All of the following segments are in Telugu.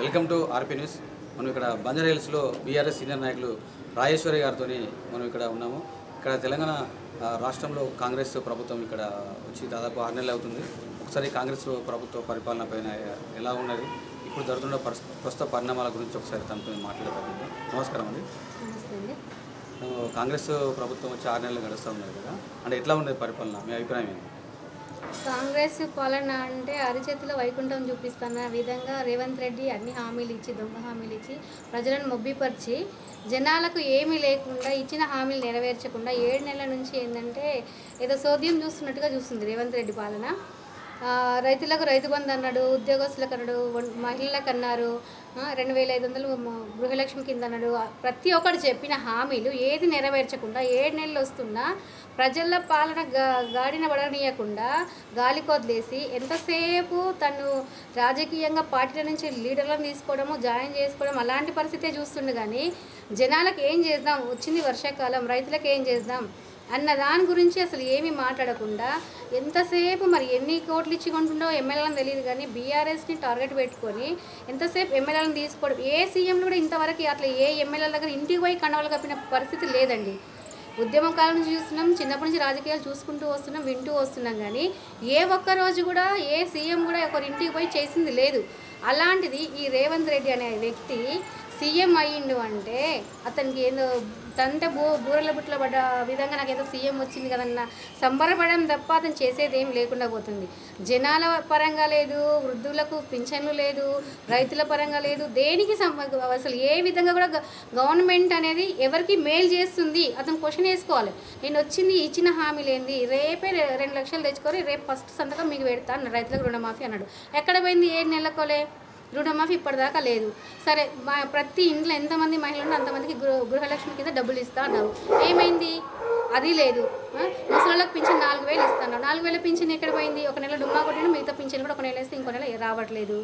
Welcome to RP news. మనం ఇక్కడ బంజారా హిల్స్లో బీఆర్ఎస్ సీనియర్ నాయకులు రాజేశ్వరి గారితో మనం ఇక్కడ ఉన్నాము. ఇక్కడ తెలంగాణ రాష్ట్రంలో కాంగ్రెస్ ప్రభుత్వం ఇక్కడ వచ్చి దాదాపు ఆరు నెలలు అవుతుంది. ఒకసారి కాంగ్రెస్ ప్రభుత్వ పరిపాలన పైన ఎలా ఉన్నది? ఇప్పుడు జరుగుతున్న పరిస్- ప్రస్తుత పరిణామాల గురించి ఒకసారి తనతో మాట్లాడతాను నమస్కారం అండి. కాంగ్రెస్ ప్రభుత్వం వచ్చి ఆరు నెలలు గడుస్తూ ఉన్నది కదా. అంటే ఎట్లా ఉండేది పరిపాలన? మీ అభిప్రాయం ఏంటి? కాంగ్రెస్ పాలన అంటే అరిచేతిలో వైకుంఠం చూపిస్తున్న విధంగా రేవంత్ రెడ్డి అన్ని హామీలు ఇచ్చి దొంగ హామీలు ఇచ్చి ప్రజలను మొబ్బిపరిచి జనాలకు ఏమీ లేకుండా ఇచ్చిన హామీలు నెరవేర్చకుండా ఏడు నెలల నుంచి ఏంటంటే ఏదో సోద్యం చూస్తున్నట్టుగా చూస్తుంది రేవంత్ రెడ్డి పాలన. రైతులకు రైతు బంధు అన్నాడు ఉద్యోగస్తులకు అన్నాడు మహిళలకు అన్నారు రెండు వేల ఐదు వందలు గృహలక్ష్మి కింద అన్నాడు. ప్రతి ఒక్కరు చెప్పిన హామీలు ఏది నెరవేర్చకుండా ఏడు నెలలు వస్తున్నా ప్రజల పాలన గా గాడిన పడనీయకుండా గాలికొదిలేసి ఎంతసేపు తను రాజకీయంగా పార్టీల నుంచి లీడర్లను తీసుకోవడము జాయిన్ చేసుకోవడం అలాంటి పరిస్థితే చూస్తుండే కానీ జనాలకు ఏం చేద్దాం? వచ్చింది వర్షాకాలం రైతులకు ఏం చేద్దాం? అన్న దాని గురించి అసలు ఏమీ మాట్లాడకుండా ఎంతసేపు మరి ఎన్ని కోట్లు ఇచ్చి కొంటుండో ఎమ్మెల్యేలను తెలియదు కానీ బీఆర్ఎస్ని టార్గెట్ పెట్టుకొని ఎంతసేపు ఎమ్మెల్యేలను తీసుకోవడం ఏ సీఎంలు కూడా ఇంతవరకు అట్లా ఏ ఎమ్మెల్యేల దగ్గర ఇంటికి పోయి కన్నవాళ్ళు కప్పిన పరిస్థితి లేదండి. ఉద్యమం కాలం నుంచి చూస్తున్నాం చిన్నప్పటి నుంచి రాజకీయాలు చూసుకుంటూ వస్తున్నాం వింటూ వస్తున్నాం కానీ ఏ ఒక్క రోజు కూడా ఏ సీఎం కూడా ఒకరి ఇంటికి పోయి చేసింది లేదు. అలాంటిది ఈ రేవంత్ రెడ్డి అనే వ్యక్తి సీఎం అయ్యిండు అంటే అతనికి ఏదో తంత బూ బూరల బుట్టలో పడ్డ విధంగా నాకు ఏదో సీఎం వచ్చింది కదన్న. సంబరపడడం తప్ప అతను చేసేది ఏం లేకుండా పోతుంది. జనాల పరంగా లేదు వృద్ధులకు పింఛన్లు లేదు రైతుల పరంగా లేదు దేనికి అసలు ఏ విధంగా కూడా గవర్నమెంట్ అనేది ఎవరికి మేలు చేస్తుంది? అతను క్వశ్చన్ వేసుకోవాలి. నేను వచ్చింది ఇచ్చిన హామీ లేనిది రేపే రెండు లక్షలు తెచ్చుకొని రేపు ఫస్ట్ సంతకం మీకు పెడతా అన్నాడు. రైతులకు రుణమాఫీ అన్నాడు. ఎక్కడ పోయింది? ఏడు నెలలకోలే రుణమాఫీ ఇప్పటిదాకా లేదు. సరే మా ప్రతి ఇంట్లో ఎంతమంది మహిళలు అంతమందికి గృహ గృహలక్ష్మి కింద డబ్బులు ఇస్తా అన్నారు ఏమైంది? అది లేదు. ఆ? ముసలోళ్ళకి పింఛన్ నాలుగు వేలు ఇస్తున్నారు నాలుగు వేల పింఛన్ ఎక్కడ పోయింది? ఒక నెల డుమ్మా కొట్టిన మిగతా పింఛన్ కూడా ఒక నెల వేస్తే ఇంకో నెల రావట్లేదు.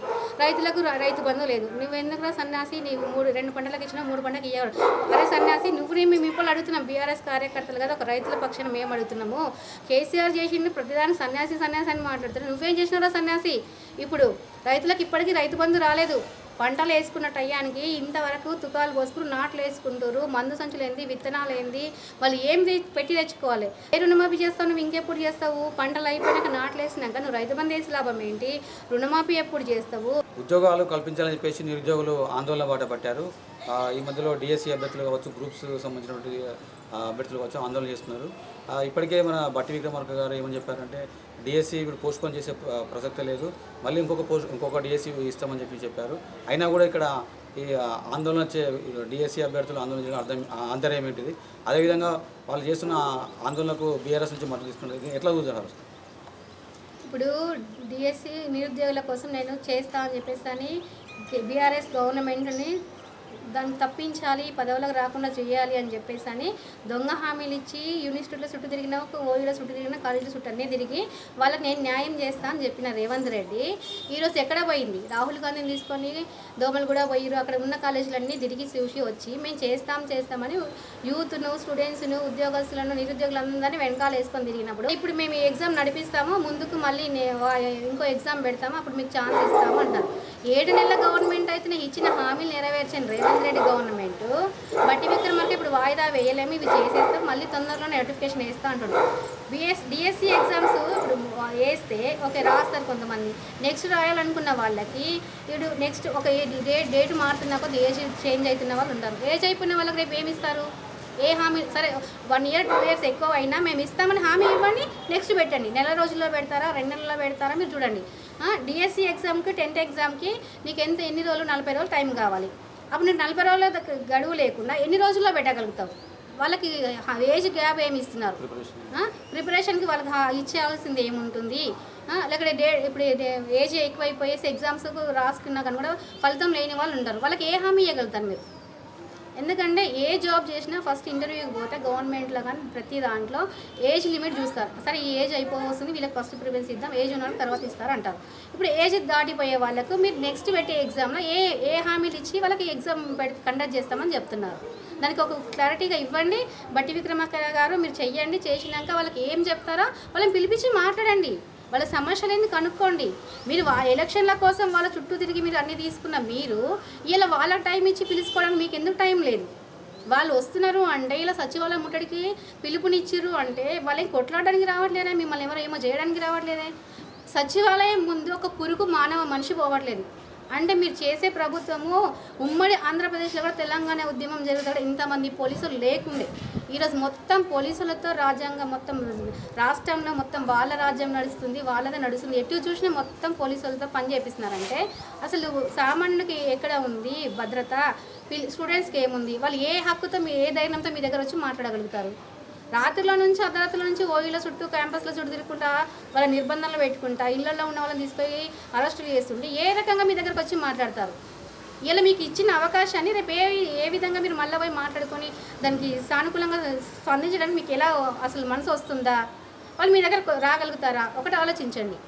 రైతులకు రైతు బంధు లేదు. నువ్వు ఎందుకు సన్యాసి నీవు మూడు రెండు పంటలకు ఇచ్చినా మూడు పంటలకు ఇవ్వరు అరే సన్యాసి నువ్వు మేము ఇప్పుడు అడుగుతున్నాం బీఆర్ఎస్ కార్యకర్తలు కదా ఒక రైతుల పక్షాన మేము అడుగుతున్నాము. కేసీఆర్ చేసింది ప్రతిదాని సన్యాసి సన్యాసి అని మాట్లాడుతున్నావు నువ్వేం చేసినారా సన్యాసి ఇప్పుడు రైతులకు ఇప్పటికీ రైతు బంధు రాలేదు. పంటలు వేసుకున్న టయానికి ఇంతవరకు తుకాలు పోసుకుని నాట్లు వేసుకుంటారు మందు సంచులు ఏంది విత్తనాలు ఏంది వాళ్ళు ఏం పెట్టి తెచ్చుకోవాలి. ఏ రుణమాఫీ చేస్తావు నువ్వు ఇంకెప్పుడు చేస్తావు? పంటలు అయిపోయినాక నాట్లు వేసినాక నువ్వు రైతు బంధు వేసి లాభం ఏంటి? రుణమాఫీ ఎప్పుడు చేస్తావు? ఉద్యోగాలు కల్పించాలని చెప్పేసి నిరుద్యోగులు ఆందోళన బాట పట్టారు. ఈ మధ్యలో డిఎస్సి అభ్యర్థులు కావచ్చు గ్రూప్స్ సంబంధించినటువంటి అభ్యర్థులు కావచ్చు ఆందోళన చేస్తున్నారు. ఇప్పటికే మన బట్టి విక్రమార్క గారు ఏమని చెప్పారంటే డిఎస్సి ఇప్పుడు పోస్ట్ పోన్ చేసే ప్రసక్తే లేదు. మళ్ళీ ఇంకొక పోస్ట్ ఇంకొక డిఎస్సి ఇస్తామని చెప్పి చెప్పారు. అయినా కూడా ఇక్కడ ఈ ఆందోళన చే డిఎస్సి అభ్యర్థులు ఆందోళన చేయడం అర్థం ఆంతర్యం ఏంటిది? అదేవిధంగా వాళ్ళు చేస్తున్న ఆందోళనకు బీఆర్ఎస్ నుంచి మద్దతు ఇస్తున్నారు. ఎట్లా చూసారు ఇప్పుడు డిఎస్సి నిరుద్యోగుల కోసం నేను చేస్తా అని చెప్పేసి అని బీఆర్ఎస్ గవర్నమెంట్ని దాన్ని తప్పించాలి పదవులకు రాకుండా చేయాలి అని చెప్పేసి అని దొంగ హామీలు ఇచ్చి యూనివర్సిటీలో చుట్టూ తిరిగిన ఓయూలో చుట్టూ తిరిగిన కాలేజీలో చుట్టూ అన్నీ తిరిగి వాళ్ళకి నేను న్యాయం చేస్తా అని చెప్పిన రేవంత్ రెడ్డి. ఈరోజు ఎక్కడ పోయింది? రాహుల్ గాంధీని తీసుకొని దోమలు కూడా పోయిరు అక్కడ ఉన్న కాలేజీలన్నీ తిరిగి చూసి వచ్చి మేము చేస్తాం చేస్తామని యూత్ను స్టూడెంట్స్ను ఉద్యోగస్తులను నిరుద్యోగులందరినీ వెనకాల వేసుకొని తిరిగినప్పుడు ఇప్పుడు మేము ఈ ఎగ్జామ్ నడిపిస్తాము ముందుకు మళ్ళీ నే- ఇంకో ఎగ్జామ్ పెడతాము అప్పుడు మీకు ఛాన్స్ ఇస్తాము అంటారు. ఏడు నెలల గవర్నమెంట్ అయితే ఇచ్చిన హామీలు నెరవేర్చని రేవంత్ రెడ్డి గవర్నమెంట్. బట్టి విక్రమార్క ఇప్పుడు వాయిదా వేయలేము ఇవి చేసేస్తాం మళ్ళీ తొందరలో నోటిఫికేషన్ వేస్తా అంటున్నాం బిఎస్ డిఎస్సి ఎగ్జామ్స్ ఇప్పుడు వేస్తే ఓకే రాస్తారు కొంతమంది. నెక్స్ట్ రాయాలనుకున్న వాళ్ళకి ఇప్పుడు నెక్స్ట్ ఒక డేట్ డేట్ మారుతున్నా కొద్ది ఏజ్ చేంజ్ అవుతున్న వాళ్ళు ఉంటారు. ఏజ్ అయిపోయిన వాళ్ళకి రేపు ఏమి ఇస్తారు? ఏ హామీ సరే వన్ ఇయర్ టూ ఇయర్స్ ఎక్కువ అయినా మేము ఇస్తామని హామీ ఇవ్వండి నెక్స్ట్ పెట్టండి. నెల రోజుల్లో పెడతారా రెండు నెలల్లో పెడతారా మీరు చూడండి. డిఎస్సి ఎగ్జామ్కి టెన్త్ ఎగ్జామ్కి నీకు ఎంత ఎన్ని రోజులు? నలభై రోజులు టైం కావాలి. అప్పుడు నీకు నలభై రోజుల గడువు లేకుండా ఎన్ని రోజుల్లో పెట్టగలుగుతావు? వాళ్ళకి ఏజ్ గ్యాప్ ఏమి ఇస్తున్నారు? ప్రిపరేషన్కి వాళ్ళకి ఇచ్చేయాల్సింది ఏముంటుంది? లేకపోతే డే ఇప్పుడు ఏజ్ ఎక్కువైపోయేసి ఎగ్జామ్స్ రాసుకున్నా కానీ కూడా ఫలితం లేని వాళ్ళు ఉంటారు వాళ్ళకి ఏ హామీ ఇవ్వగలుగుతారు మీరు? ఎందుకంటే ఏ జాబ్ చేసినా ఫస్ట్ ఇంటర్వ్యూకి పోతే గవర్నమెంట్లో కానీ ప్రతి దాంట్లో ఏజ్ లిమిట్ చూస్తారు. సరే ఈ ఏజ్ అయిపోవస్తుంది వీళ్ళకి ఫస్ట్ ప్రిఫరెన్స్ ఇద్దాం ఏజ్ ఉన్న తర్వాత ఇస్తారు అంటారు. ఇప్పుడు ఏజ్ దాటిపోయే వాళ్ళకు మీరు నెక్స్ట్ పెట్టే ఎగ్జామ్లో ఏ ఏ హామీలు ఇచ్చి వాళ్ళకి ఎగ్జామ్ పెట్టి కండక్ట్ చేస్తామని చెప్తున్నారు. దానికి ఒక క్లారిటీగా ఇవ్వండి. బట్టి విక్రమార్క గారు మీరు చెయ్యండి. చేసినాక వాళ్ళకి ఏం చెప్తారో వాళ్ళని పిలిపించి మాట్లాడండి. వాళ్ళ సమస్యలు ఏంది కనుక్కోండి. మీరు వా ఎలక్షన్ల కోసం వాళ్ళ చుట్టూ తిరిగి మీరు అన్ని తీసుకున్న మీరు ఇలా వాళ్ళ టైం ఇచ్చి పిలుచుకోవడానికి మీకు ఎందుకు టైం లేదు? వాళ్ళు వస్తున్నారు అంటే ఇలా సచివాలయం ముట్టడికి పిలుపునిచ్చిర్రు అంటే వాళ్ళేం కొట్లాడడానికి రావట్లేదా? మిమ్మల్ని ఎవరో ఏమో చేయడానికి రావట్లేదే? సచివాలయం ముందు ఒక పురుగు మానవ మనిషి పోవట్లేదు. అంటే మీరు చేసే ప్రభుత్వము ఉమ్మడి ఆంధ్రప్రదేశ్లో కూడా తెలంగాణ ఉద్యమం జరుగుతాడు. ఇంతమంది పోలీసులు లేకుండే. ఈరోజు మొత్తం పోలీసులతో రాజ్యాంగం మొత్తం రాష్ట్రంలో మొత్తం వాళ్ళ రాజ్యం నడుస్తుంది వాళ్ళదే నడుస్తుంది. ఎటు చూసినా మొత్తం పోలీసులతో పని చేపిస్తున్నారంటే అసలు సామాన్యుడికి ఎక్కడ ఉంది భద్రత? స్టూడెంట్స్కి ఏముంది? వాళ్ళు ఏ హక్కుతో మీ ఏ ధైర్యంతో మీ దగ్గర వచ్చి మాట్లాడగలుగుతారు? రాత్రిలో నుంచి అర్ధరాత్రుల నుంచి ఓయిల చుట్టూ క్యాంపస్ల చుట్టూ తిరుగుకుంటా వాళ్ళ నిర్బంధాలు పెట్టుకుంటా ఇళ్ళలో ఉన్న వాళ్ళని తీసుకొని అరెస్టులు చేస్తుంటే ఏ రకంగా మీ దగ్గరకు వచ్చి మాట్లాడతారు? ఇలా మీకు ఇచ్చిన అవకాశాన్ని రేపు ఏ ఏ విధంగా మీరు మళ్ళీ పోయి మాట్లాడుకొని దానికి సానుకూలంగా స్పందించడానికి మీకు ఎలా అసలు మనసు వస్తుందా? వాళ్ళు మీ దగ్గరకు రాగలుగుతారా? ఒకటి ఆలోచించండి.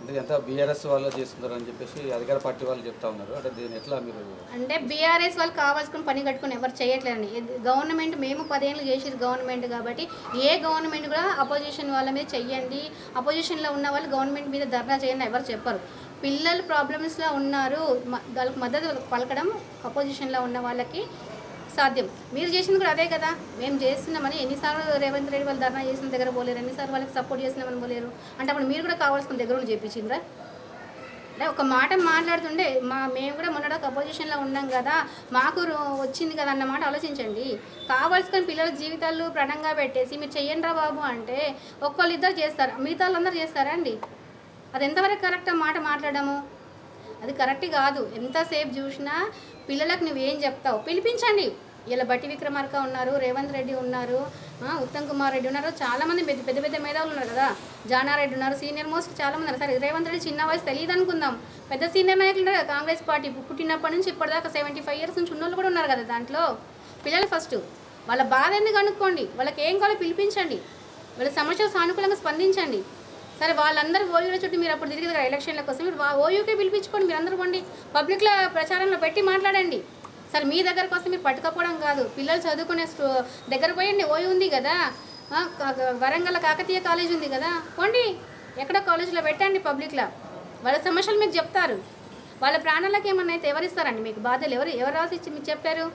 అంటే ఎంత బీఆర్ఎస్ వాళ్ళు చేస్తున్నారని చెప్పేసి అధికార పార్టీ వాళ్ళు చెప్తా ఉన్నారు. అంటే దీన్ని ఎట్లా మీరు అంటే బీఆర్ఎస్ వాళ్ళు కావాల్సుకుని పని కట్టుకుని ఎవరు చేయట్లేదండి ఇది గవర్నమెంట్ మేము పదేళ్ళు చేసేది గవర్నమెంట్ కాబట్టి ఏ గవర్నమెంట్ కూడా అపోజిషన్ వాళ్ళ మీద చెయ్యండి. అపోజిషన్లో ఉన్న వాళ్ళు గవర్నమెంట్ మీద ధర్నా చేయండి ఎవరు చెప్పరు. పిల్లలు ప్రాబ్లమ్స్లో ఉన్నారు మ- వాళ్ళకి మద్దతు పలకడం అపోజిషన్లో ఉన్న వాళ్ళకి సాధ్యం. మీరు చేసింది కూడా అదే కదా. మేము చేస్తున్నామని ఎన్నిసార్లు రేవంత్ రెడ్డి వాళ్ళు ధర్నా చేసిన దగ్గర పోలేరు ఎన్నిసార్లు వాళ్ళకి సపోర్ట్ చేసినామని పోలేరు. అంటే అప్పుడు మీరు కూడా కావాల్సిన దగ్గర ఉండి చేయించిండ్రా అంటే ఒక మాట మాట్లాడుతుండే మా మేము కూడా మొన్నటి అపోజిషన్లో ఉన్నాం కదా మాకు రో- వచ్చింది కదా అన్నమాట ఆలోచించండి. కావాల్సుకొని పిల్లల జీవితాలు ప్రణంగా పెట్టేసి మీరు చెయ్యండి రా బాబు అంటే ఒక్కళ్ళు ఇద్దరు చేస్తారు మిగతా వాళ్ళందరూ చేస్తారా అండి? అది ఎంతవరకు కరెక్ట్ మాట మాట్లాడము? అది కరెక్ట్ కాదు. ఎంతసేపు చూసినా పిల్లలకు నువ్వేం చెప్తావు? పిలిపించండి. ఇలా బట్టి విక్రమార్క ఉన్నారు రేవంత్ రెడ్డి ఉన్నారు ఉత్తమ్ కుమార్ రెడ్డి ఉన్నారు. చాలామంది పెద్ద పెద్ద పెద్ద మేధావులు ఉన్నారు కదా. జానారెడ్డి ఉన్నారు సీనియర్ మోస్ట్ చాలామంది ఉన్నారు. సరే రేవంత్ రెడ్డి చిన్న వయసు తెలియదు అనుకుందాం. పెద్ద సీనియర్ నాయకులు ఉన్నారు కాంగ్రెస్ పార్టీ పుట్టినప్పటి నుంచి ఇప్పటిదాకా సెవెంటీ ఫైవ్ ఇయర్స్ నుంచి ఉన్నోళ్ళు కూడా ఉన్నారు కదా దాంట్లో. పిల్లలు ఫస్ట్ వాళ్ళ బాధ ఎందుకు కనుక్కోండి వాళ్ళకి ఏం కావాలో పిలిపించండి. వాళ్ళ సమస్యలు సానుకూలంగా స్పందించండి. సరే వాళ్ళందరూ ఓయూల చుట్టూ మీరు అప్పుడు తిరిగి ఎలక్షన్ల కోసం మీరు ఓయూకే పిలిపించుకోండి మీరు అందరూ పండి. పబ్లిక్లో ప్రచారంలో పెట్టి మాట్లాడండి. సరే మీ దగ్గర కోసం మీరు పట్టుకపోవడం కాదు. పిల్లలు చదువుకునే దగ్గర పోయండి ఓయూ ఉంది కదా. వరంగల్ కాకతీయ కాలేజ్ ఉంది కదా. పోండి. ఎక్కడ కాలేజీలో పెట్టండి పబ్లిక్లో. వాళ్ళ సమస్యలు మీకు చెప్తారు. వాళ్ళ ప్రాణాలకు ఏమన్నా అయితే ఎవరిస్తారండి మీకు బాధలు ఎవరు ఎవరు రాసి ఇచ్చి మీకు చెప్పారు?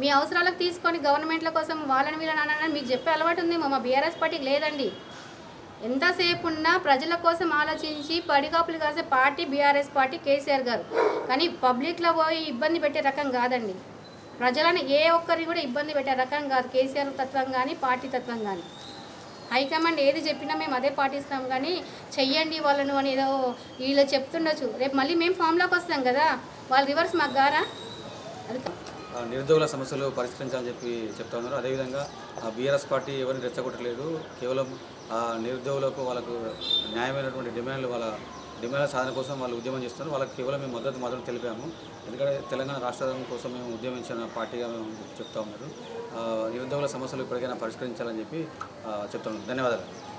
మీ అవసరాలకు తీసుకొని గవర్నమెంట్ల కోసం వాళ్ళని వీళ్ళని అనని మీకు చెప్పే అలవాటు ఉందేమో? మా బీఆర్ఎస్ పార్టీకి లేదండి. ఎంతసేపు ఉన్నా ప్రజల కోసం ఆలోచించి పడిగాపులు కాసే పార్టీ బీఆర్ఎస్ పార్టీ కేసీఆర్ గారు. కానీ పబ్లిక్లో పోయి ఇబ్బంది పెట్టే రకం కాదండి. ప్రజలను ఏ ఒక్కరిని కూడా ఇబ్బంది పెట్టే రకం కాదు. కేసీఆర్ తత్వం కానీ పార్టీ తత్వం కానీ హైకమాండ్ ఏది చెప్పినా మేము అదే పాటిస్తాం కానీ చెయ్యండి వాళ్ళను అని ఏదో వీళ్ళు చెప్తుండొచ్చు. రేపు మళ్ళీ మేము ఫామ్లోకి వస్తాం కదా. వాళ్ళు రివర్స్ మాకు గారా? నిరుద్యోగుల సమస్యలు పరిష్కరించాలని చెప్పి చెప్తా ఉన్నారు. అదేవిధంగా బీఆర్ఎస్ పార్టీ ఎవరిని రెచ్చగొట్టలేదు కేవలం నిరుద్యోగులకు వాళ్ళకు న్యాయమైనటువంటి డిమాండ్లు వాళ్ళ డిమాండ్ల సాధన కోసం వాళ్ళు ఉద్యమం చేస్తున్నారు. వాళ్ళకి కేవలం మేము మద్దతు మాత్రం తెలిపాము. ఎందుకంటే తెలంగాణ రాష్ట్రం కోసం మేము ఉద్యమించిన పార్టీగా మేము చెప్తా ఉన్నారు. నిరుద్యోగుల సమస్యలు ఇప్పటికైనా పరిష్కరించాలని చెప్పి చెప్తున్నాం చెప్తా ధన్యవాదాలు.